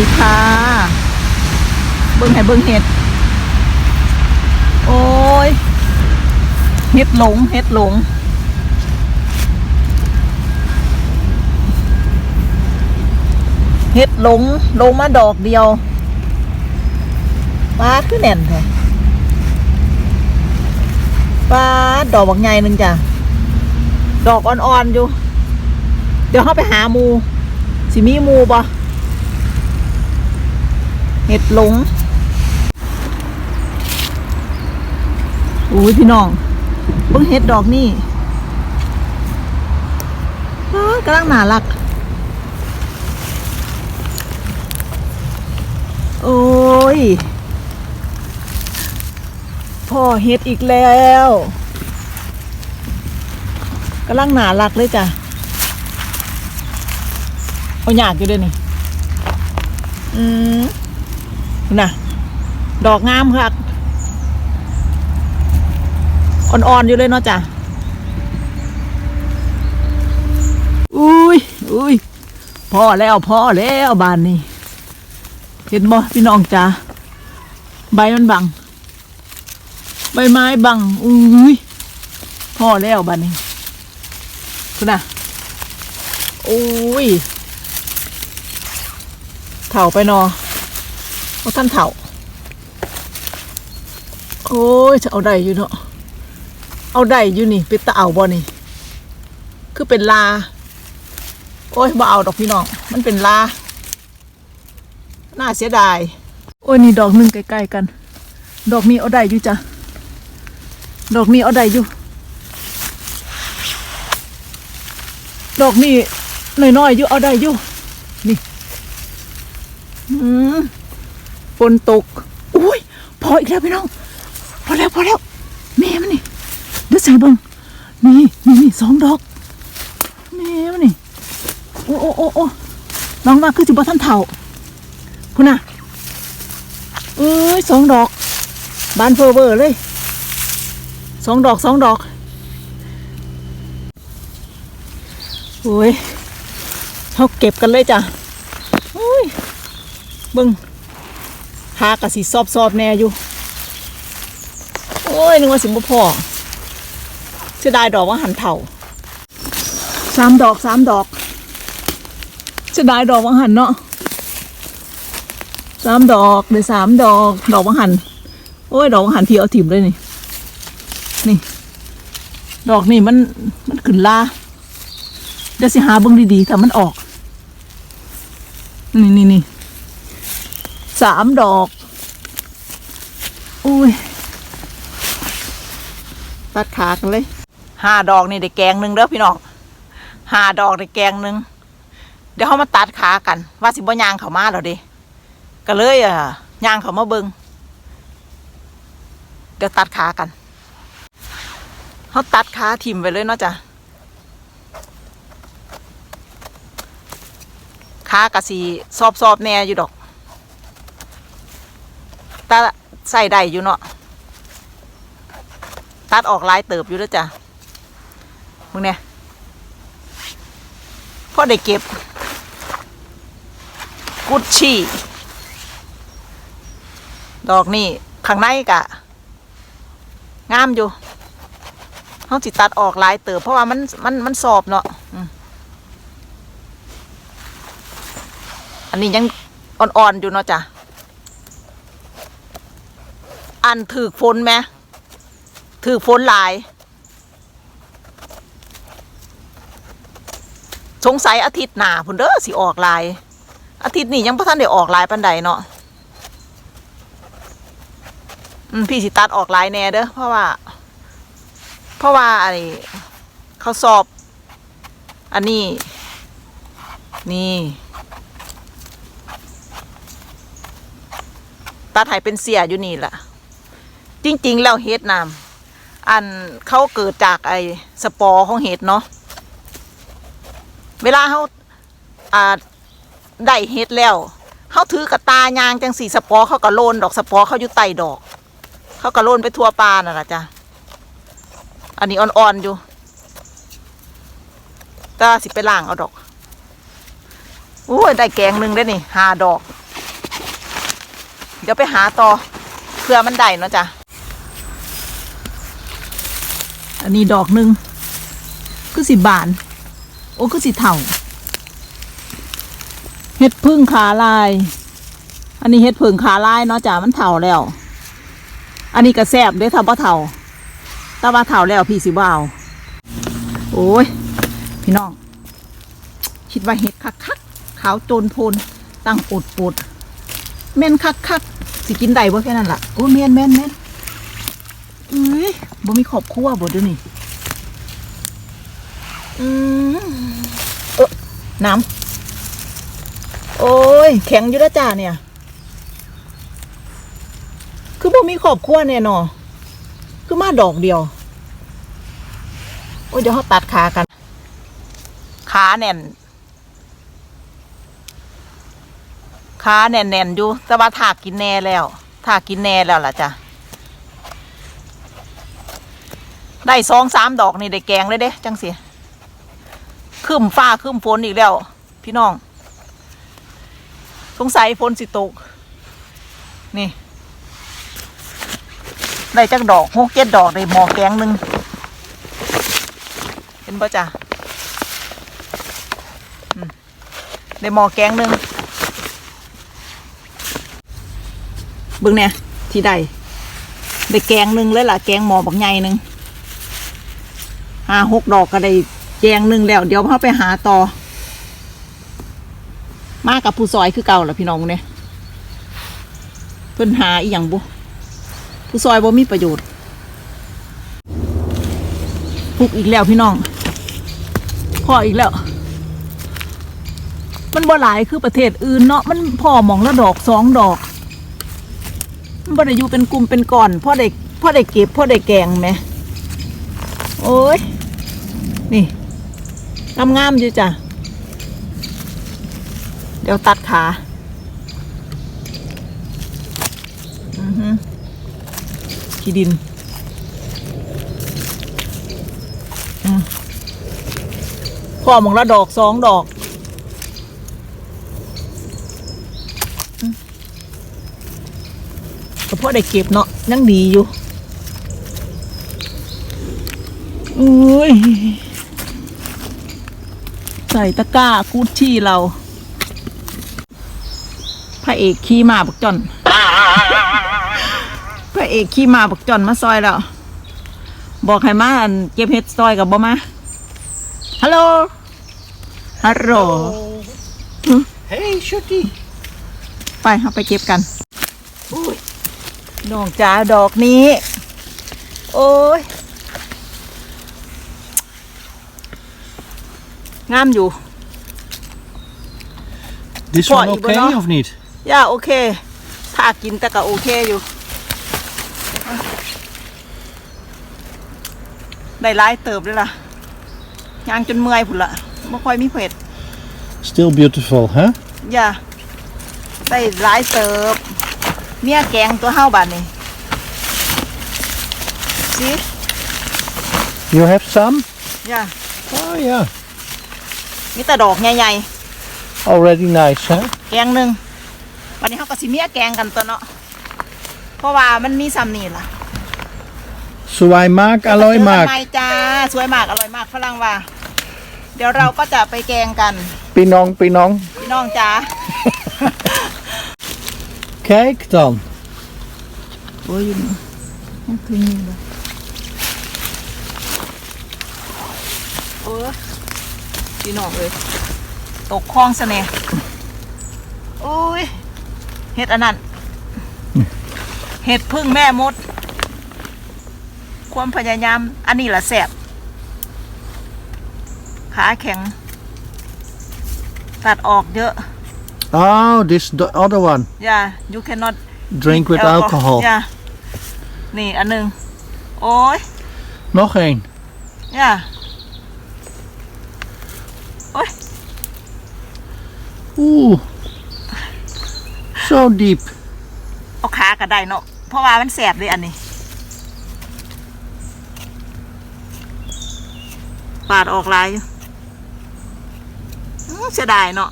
ดีค่ะ เบิ่งให้เบิ่งเห็ด โอ้ย เห็ดหลง เห็ดหลง เห็ดหลง ลงมาดอกเดียวปลาดคือแน่นแท้ปาดอกบักใหญ่หนึ่งจ้ะ ดอกอ่อนๆอยู่ เดี๋ยวเข้าไปหามูสิมีมูบ่ เห็ดหลงอุ้ยพี่น้องเบิ่งเห็ดดอกนี่อ้ากำลังน่ารัก โอ้ย พ่อเห็ดอีกแล้วกำลังน่ารักเลยจ้ะ เอาหยากอยู่เด้วยนี่ อืม น่ะ ดอกงามครับอ่อนๆอยู่เลยเนาะจ้ะ อุ้ยอุ้ยพ่อแล้วพ่อแล้วบานนี้ เห็นบ่พี่น้องจ้าใบมันบัง ใบไม้บัง อุ้ยพ่อแล้วบานนี้คุณน่ะอุ้ยเถ่าไปนอ เพราท่านเถ่า โอ้ยจะเอาได้อยู่เนาะ เอาได้อยู่นี่เป็นตะเอาบ่นี่ คือเป็นลา โอ้ยบ่เอาดอกพี่น้อง มันเป็นลา น่าเสียดาย โอ้ยนี่ดอกหนึ่งใกล้ๆกัน ดอกนี้เอาได้อยู่จ้ะ ดอกนี้เอาได้อยู่ ดอกนี้น้อยๆอยู่เอาได้อยู่ นี่ อืม ฝนตก อุ้ย พออีกแล้วพี่น้อง พอแล้วพอแล้วแม่มันนี่เดี๋ยวใส่บังนี่นี่นี่สองดอกแม่มันนี่โอ้โอ้โอ้โอ้น้องว่าคือจิบท่านเถ่าคุณน่ะเอ้ยสองดอก บานเฟอร์เวอร์เลยสองดอกสองดอกโอ้ยเขาเก็บกันเลยจ้ะโอ้ยบึง หากะสิซอบซอบแน่อยู่ โอ้ยนึกว่าสิบ่พอเสียดายดอกว่าหันเถ่าสามดอกสามดอกเสียดายดอกว่าหันเนาะสามดอกเลยสามดอก ดอกว่าหันโอ้ย ดอกว่าหันพี่เอาถิ่มเลยนี่ นี่ ดอกนี่มันมันขึ้นลาเดี๋ยวสิหาเบิ่งดีๆถ้ามันออก นี่นี่นี่ สามดอก อุ้ย ตัดขากันเลยห้าดอกนี่ได้แกงหนึ่งเด้อพี่น้องห้าดอกได้แกงหนึ่งเดี๋ยวเขามาตัดขากัน ว่าสิบ่ยางเขามาแล้วเดิก็เลยอะยางเขามาเบิงเดี๋ยวตัดขากันเขาตัดขาทิ่มไปเลยเนาะจ้ะขากะสีซอบซอบๆแน่อยู่ดอก ต่ใส่ได้อยู่เนาะตัดออกลายเติบอยู่แล้วจ้ะมึงเนี่ยพ่อได้เก็บ กุชชี่ ดอกนี่ข้างในกะ งามอยู่เขาจิตัดออกลายเติบ เพราะว่ามันมันมันสอบเนาะอันนี้ยังอ่อนๆอยู่เนาะจ้ะ อันถือฝนไหมถือฝนหลาย สงสัยอาทิตย์หนาพุ่นเด้อสิออกลาย อาทิตย์นี้ยังพ่ท่านได้ออกลายปันใดเนาะพี่สิตัดออกลายแน่เด้อเพราะว่า เพราะว่าอะไอ้เขาสอบ อันนี้ นี่ตัดให้เป็นเสียอยู่นี่แหละ จริง ๆ แล้วเห็ดนำอันเขาเกิดจากไอ้สปอร์ของเห็ดเนาะเวลาเขาอ่าได้เห็ดแล้วเขาถือกระตายางจังสีสปอร์เขาก็โลนดอกสปอร์เขาอยู่ใต้ดอก เขาก็โลนไปทั่วปลาน่ะล่ะจ้ะอันนี้อ่อนๆอยู่ตาสิไปล่างเอาดอกโอ้ได้แกงหนึ่งได้นี่หาดอก เดี๋ยวไปหาต่อเพื่อมันได้เนาะจ้ะ อันนี้ดอกหนึ่งคือสิบาน โอ้คือสิเท่าเฮ็ดพึ่งขาลาย อันนี้เฮ็ดพึ่งขาลายเนาะจ้ะมันเท่าแล้ว อันนี้ก็แซบเด้อถ้าบ่เท่าถ้าว่าเท่าแล้วพี่สิบ่เอาโอ้ย พี่น้อง คิดว่าเฮ็ดคักคักขาวโจนโพนตั้งปดปดแม่นคักคักสิกินได้บ่แค่นั้นล่ะโอ้แม่นแม่นแม่นเอ้ย บ่มีครอบครัวบ่ดี๋ยนี้อืมเออน้ำโอ้ย แข็งอยู่แล้วจ้าเนี่ย คือบ่มีครอบครัวแน่นอคือมาดอกเดียว โอ้ยเดี๋ยวเขาตัดขากัน ขาแน่นขาแน่นแน่นๆอยู่แต่ว่าถากกินแน่แล้วถากกินแน่แล้วล่ะจ้ะ ได้สองสามดอกนี่ได้แกงเลยเด้จังสิคืมฟ้าคืมฝนอีกแล้ว พี่น้อง สงสัยฝนสิตก นี่ ได้จักดอกหกเจ็ดดอกได้หมอแกงหนึ่งเห็นปะจ้ะอืมได้หมอแกงหนึ่งเบิ่งเนี่ยที่ได้ได้แกงหนึ่งเลยล่ะแกงหมอบักใหญ่หนึ่ง ห้าหกดอกก็ได้แกงหนึ่งแล้ว เดี๋ยวเขาไปหาต่อ มากับผู้ซอยคือเก่าล่ะพี่น้องเนี่ยเพิ่นหาอีหยังบุผู้ซอยบ่มีประโยชน์ปลูกอีกแล้วพี่น้องพ่ออีกแล้ว มันบ่หลายคือประเทศอื่นเนาะมันพ่อมองละดอกสองดอก มันบ่ได้อยู่เป็นกลุ่มเป็นก้อนพ่อได้พ่อได้เก็บพ่อได้แกงไหมโอ้ย งามงามๆอยู่จ้ะ เดี๋ยวตัดขาขี้ดินอพ่อหมองละดอกสองดอกก็พ่อได้เก็บเนาะยังดีอยู่อุ้ย ใส่ตะกร้ากูดชี่เรา พระเอกขี่มาบักจอน พระเอกขี่มาบักจอนมาซอยแล้วบอกให้มาอันเก็บเห็ดซอยกับบ่มา ฮัลโหล ฮัลโหล Hey, Shooty. ไปเอาไปเก็บกันอุ้ยดอกจ้าดอกนี้ โอ้ย งามอยู่ This What, one you okay wanna- of niet? ย่าโอเค ถ้ากินแต่ก็โอเคอยู่ ได้ร้ายเติบเลยล่ะยางจนเมื่อยผุนละไม่ค่อยมีเผ็ด Still beautiful, huh? อย่าได้ร้ายเติบ เมียแกงตัวเฮาบานนี่สิ You have some? อย่า Oh, yeah. มีแต่ดอกใหญ่ Already nice, huh? ๆแกงหนึ่งวันนี้เขาก็สิเมียแกงกันตัวเนาะเพราะว่ามันมีซ้ำนี่ล่ะ Zwaai maak, alloy เจอกัน maak. ใหม่จ้าสวยมากอร่อยมากฝรั่งว่า เดี๋ยวเราก็จะไปแกงกัน Pinong, pinong. พี่น้องจ้า Kijk dan. โอ้ยอยู่นี่มันคือนี่เลยโอ้ย พี่น้องเลยตกคลองซะแน่โอ้ยเห็ดอันนั้นเห็ดพึ่งแม่มด ความพยายาม อันนี้แหละแสบขาแข็ง ตัดออกเยอะ Oh, this the other one. อย่า you cannot Drink with alcohol. อย่านี่อันหนึ่งโอ้ย Nog één. ย่า Oeh. Zo diep. เอาขาก็ได้เนาะเพราะว่ามันแสบเลยอันนี้ปาดออกลายอยู่อื้อเสียดายเนาะ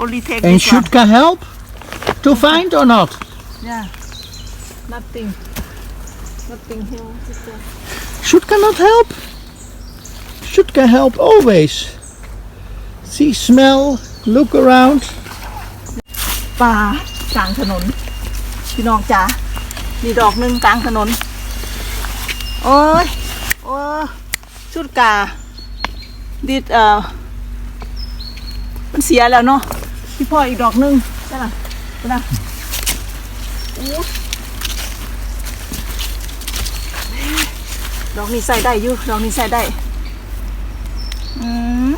only take En this one Shutka help? to find or not? yeah nothing nothing here sister Should cannot help. Should can help always. See, smell, look around. ป่ากลางถนน พี่น้องจ๋ามีดอกหนึ่งกลางถนน โอ้ย โอ้ชุดกาดิดเอ่อมันเสียแล้วเนาะพี่พ่ออีกดอกหนึ่งใช่ไหมใช่ไหมอู้ดอกนี้ใส่ได้อยู่ดอกนี้ใส่ได้ อืม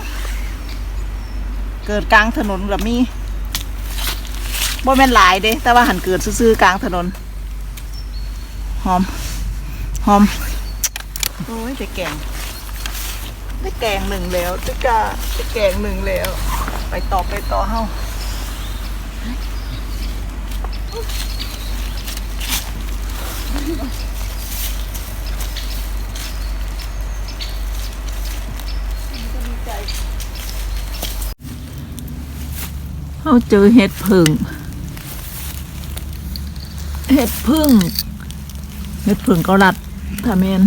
เกิดกลางถนนแบบนี้บ่แม่นหลายเด้ แต่ว่าหันเกิดซื่อๆกลางถนน หอม หอม โอ้ยได้แกง ได้แกงหนึ่งแล้วได้กาได้แกงหนึ่งแล้ว ไปต่อไปต่อเฮา เฮาเจอเห็ดผึ่งเห็ดพึ่งเห็ดพึ่งเกาลัดถ้าแมน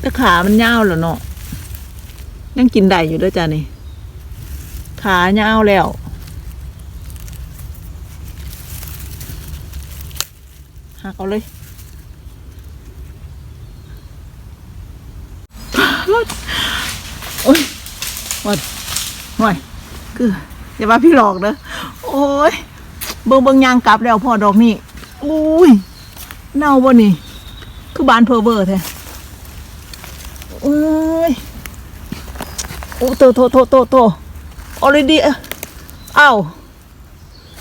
แต่ขามันยาวแล้วเนาะยังกินได้อยู่ด้วยจ้ะนี่ ขายาวแล้วหักเอาเลย โอ้ยวัดห่วยคืออย่ามาพี่หลอกเด้อโอ้ยเบิ่งเบิ่งยางกลับแล้วพอดอกนี่อุ้ยเน่าบ่นี่ คือบานเพอเบอร์แท้โอ้ยโอ้โตโตโตโตโตออลดีเอ้า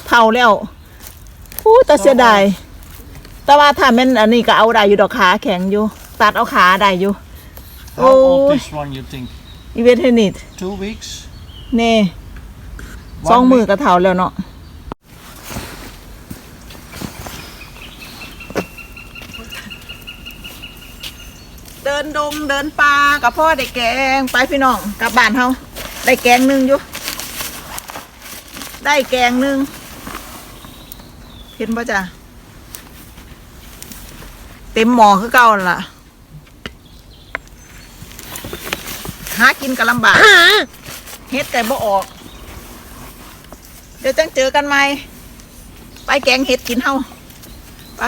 เท่าแล้วอู้แต่เสียดายแต่ว่าถ้าแม่นอันนี้ก็เอาได้อยู่ดอกขาแข็งอยู่ ตัดเอาขาได้อยู่ How Oh. old this one you think? อีเวนต์นิด Two weeks? เน่ One สองมือ week? กระเท่าแล้วเนาะ เดินดงเดินป่ากับพ่อได้แกงไปพี่น้องกลับบ้านเฮาได้แกงหนึ่งอยู่ ได้แกงหนึ่งเห็นป่ะจ้ะเต็มหมอคือเก่านั่นล่ะ หากินก็ลำบากเฮ็ดแต่บ่ออก เดี๋ยวจังเจอกันใหม่ ไปแกงเห็ดกินเฮาไป